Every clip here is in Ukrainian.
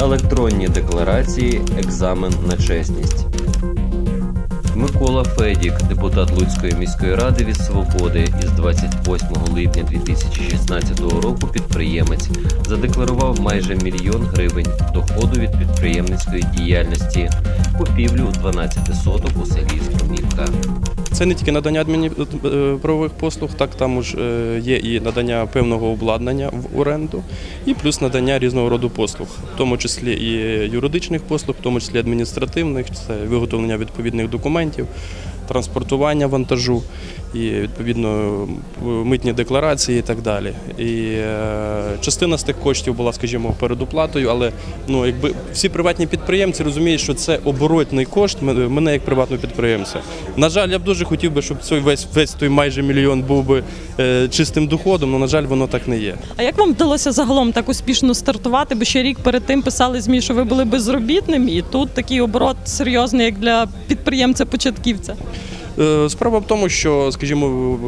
електронні декларації, екзамен на чесність. Микола Федік, депутат Луцької міської ради від Свободи, із 28 липня 2016 року підприємець задекларував майже мільйон гривень доходу від підприємницької діяльності, купівлю 12 соток у селі. Це не тільки надання адмінправових послуг, так там ж е, є і надання певного обладнання в оренду, і плюс надання різного роду послуг, в тому числі і юридичних послуг, в тому числі адміністративних, це виготовлення відповідних документів, транспортування вантажу і відповідно митні декларації і так далі. І е, частина з тих коштів була, скажімо, передоплатою, але ну якби всі приватні підприємці розуміють, що це оборотний кошт мене як приватного підприємця. На жаль, я б дуже хотів би, щоб цей весь весь той майже мільйон був би е, чистим доходом, але на жаль, воно так не є. А як вам вдалося загалом так успішно стартувати? Бо ще рік перед тим писали змі, що ви були безробітним, і тут такий оборот серйозний, як для підприємця-початківця. Е, Справа в тому, що, скажімо,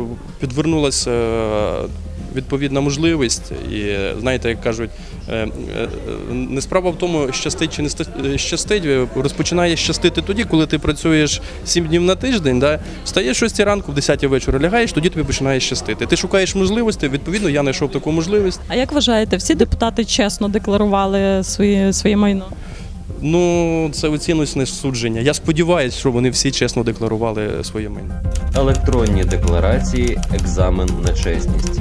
підвернулася е, відповідна можливість, і знаєте, як кажуть, е, не справа в тому, щастить чи не щастить, розпочинає щастити тоді, коли ти працюєш 7 днів на тиждень, да? встаєш 6 ранку, в 10 вечора лягаєш, тоді тобі починає щастити. Ти шукаєш можливості, відповідно, я знайшов таку можливість. А як вважаєте, всі депутати чесно декларували свої, своє майно? Ну, це оціночне судження. Я сподіваюся, що вони всі чесно декларували своє майно. Електронні декларації, екзамен на чесність.